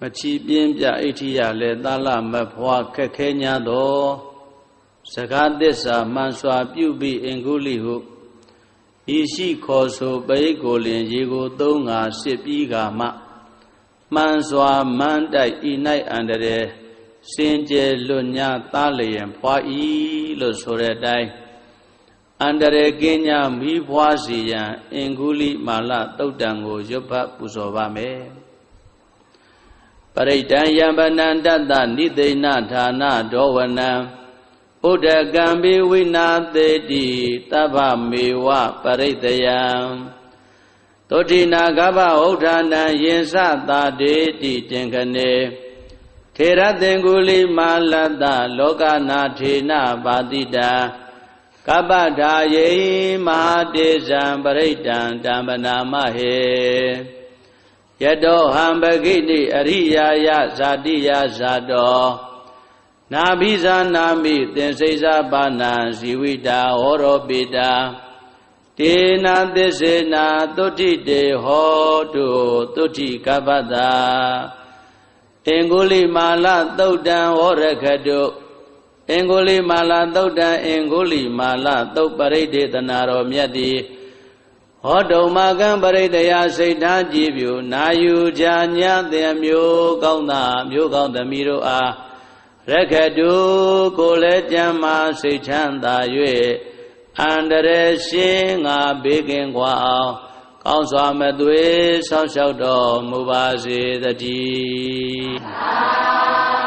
မချီပြင်းပြအိဋ္ဌိယလည်းသာလမဖွာခက်ခဲ냐သောစကားသစ္စာမှန်စွာပြုပြီးအင်္ဂုလိဟုဤရှိခေါ်ဆိုပိကိုလင်ရေကိုသုံးငါစစ်ပြီးကမှမှန်စွာမန်းတိုက်ဤ၌အန္တရာယ်စင်ကြယ်လွတ်ညာသားလျင်ဖွာဤလို့ဆိုတဲ့အတိုင်းအန္တရာယ်ကင်းညာမိဖွာစီရန်အင်္ဂုလိမာလတုတ်တံကိုရွတ်ဖတ်ပူဇော်ပါမယ်ပ ရိဒံယံဗနန္တတနိသိဏဌာနဒောဝနံဥဒကံဘိဝိနာသေတိတဗ္ဗမေဝပရိတယံသောတိနာကဗ္ဗဥဋ္ဌာဏံယင်စသာတေတိတင်ခနေထေရသင်္ကုလိမာလတ္တလောကနာထေနပါတိတာကပ္ပဒါယေမဟာတေဇံပရိတံတံပနာမဟေ ယတောဟံပဂိတိအရိယာယဇာတိယဇာတောနာဘိဇာနာမိသင်္စိဇာပါဏံဇီဝိတာဟောရောပိတာတေနာသစ္စေနာသုတိတေဟောတုသုတိကပ္ပတာအင်္ဂုလိမာလသုတ်တံဝရခတုအင်္ဂုလိမာလသုတ်တံအင်္ဂုလိမာလသုတ်ပရိဒေသနာတော်မြတ်သည် ဟောတုံမကံပရိတယစိတ်ထားကြည်ပြုနာယူကြညာတဲ့မျိုးကောင်းတာမျိုးကောင်းသမီးတို့အားရခတုကိုလည်းကြမ်းမာစိတ်ချမ်းသာ၍အန္တရာယ်ရှင်းငါဘေးကင်းကွာအောင်ကောင်းစွာမသွေးဆောင်းလျှောက်တော်မူပါစေတည်း